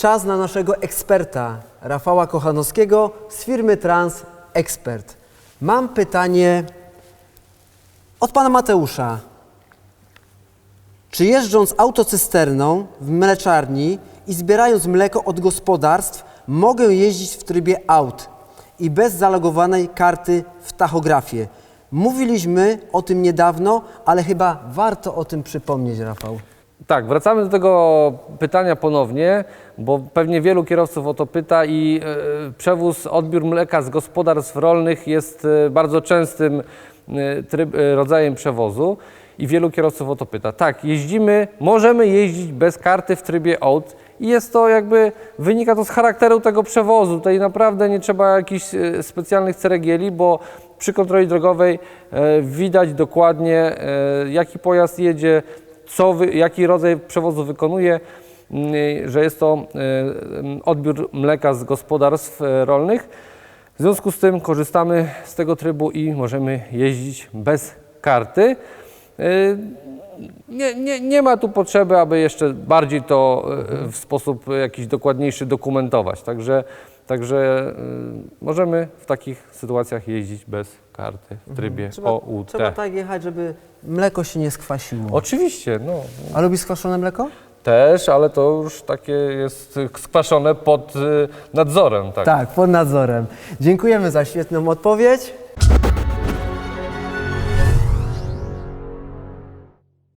czas na naszego eksperta, Rafała Kochanowskiego z firmy Trans Expert. Mam pytanie od pana Mateusza. Czy jeżdżąc autocysterną w mleczarni i zbierając mleko od gospodarstw, mogę jeździć w trybie aut i bez zalogowanej karty w tachografie? Mówiliśmy o tym niedawno, ale chyba warto o tym przypomnieć, Rafał. Tak, wracamy do tego pytania ponownie, bo pewnie wielu kierowców o to pyta i e, przewóz, odbiór mleka z gospodarstw rolnych jest e, bardzo częstym e, tryb, rodzajem przewozu i wielu kierowców o to pyta. Tak, jeździmy, możemy jeździć bez karty w trybie out i jest to jakby, wynika to z charakteru tego przewozu. Tutaj naprawdę nie trzeba jakichś specjalnych ceregieli, bo przy kontroli drogowej widać dokładnie, jaki pojazd jedzie, co jaki rodzaj przewozu wykonuje, mm, że jest to e, odbiór mleka z gospodarstw e, rolnych. W związku z tym korzystamy z tego trybu i możemy jeździć bez karty. E, Nie, nie, nie ma tu potrzeby, aby jeszcze bardziej to w sposób jakiś dokładniejszy dokumentować. Także, także e, możemy w takich sytuacjach jeździć bez karty w trybie Trzeba, OUT. trzeba tak jechać, żeby mleko się nie skwasiło. Oczywiście, no, A lubisz skwaszone mleko? Też, ale to już takie jest skwaszone pod y, nadzorem. Tak. Tak, pod nadzorem. Dziękujemy za świetną odpowiedź.